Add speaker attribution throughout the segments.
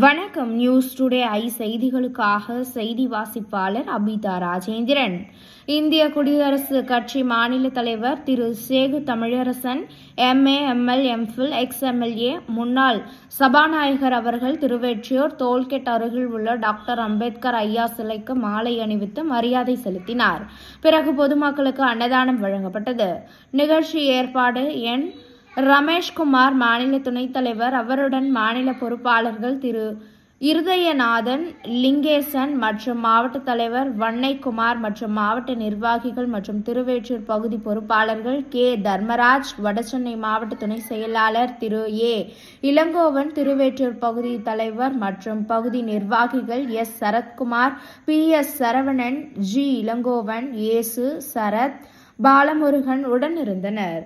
Speaker 1: வணக்கம். News today I செய்திகளுக்காக செய்தி வாசிப்பாளர் அபிதா ராஜேந்திரன். இந்திய குடியரசுக் கட்சி மாநில தலைவர் திரு Segu Tamilarasan MA ML MPhil ex MLA முன்னாள் சபாநாயகர் அவர்கள் திருவெற்றியூர் டோல்கேட் அருகில் உள்ள டாக்டர் அம்பேத்கர் ஐயா சிலைக்கு மாலை அணிவித்து மரியாதை செலுத்தினார். பிறகு பொதுமக்களுக்கு அன்னதானம் வழங்கப்பட்டது. நிகழ்ச்சி ஏற்பாடு என். ரமேஷ்குமார் மாநில துணைத் தலைவர். அவருடன் மாநில பொறுப்பாளர்கள் திரு. இருதயநாதன் லிங்கேசன் மற்றும் மாவட்ட தலைவர் வன்னைக்குமார் மற்றும் மாவட்ட நிர்வாகிகள் மற்றும் திருவேற்றூர் பகுதி பொறுப்பாளர்கள் கே. தர்மராஜ் வடசென்னை மாவட்ட துணை செயலாளர் திரு. ஏ. இளங்கோவன் திருவேற்றூர் பகுதி தலைவர் மற்றும் பகுதி நிர்வாகிகள் S. Sarathkumar P. S. Saravanan G. Elangovan Yesu Sarath Balamurugan உடனிருந்தனர்
Speaker 2: இருந்தனர்.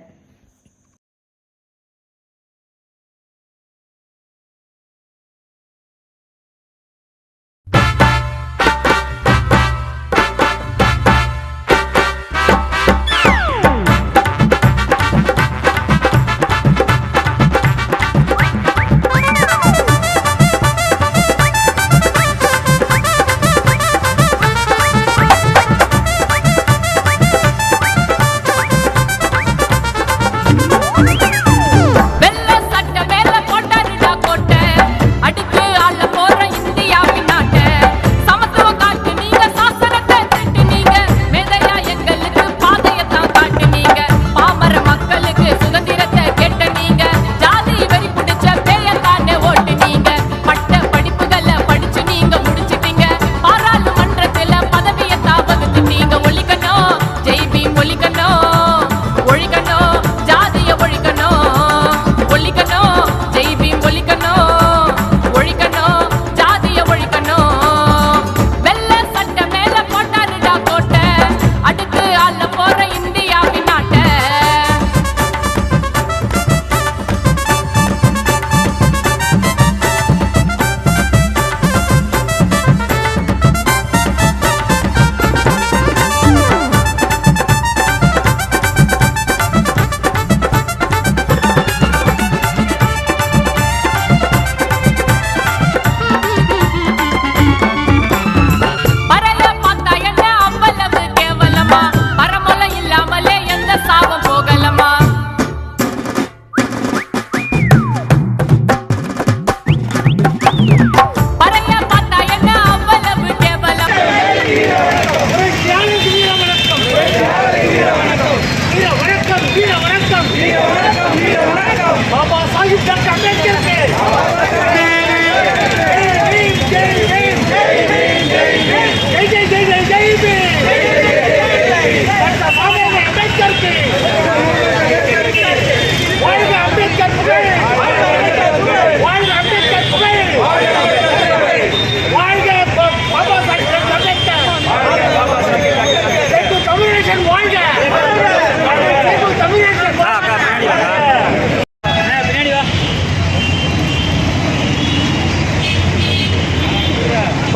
Speaker 2: da cabeça.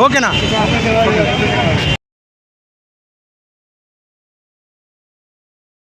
Speaker 3: ఓకేనా?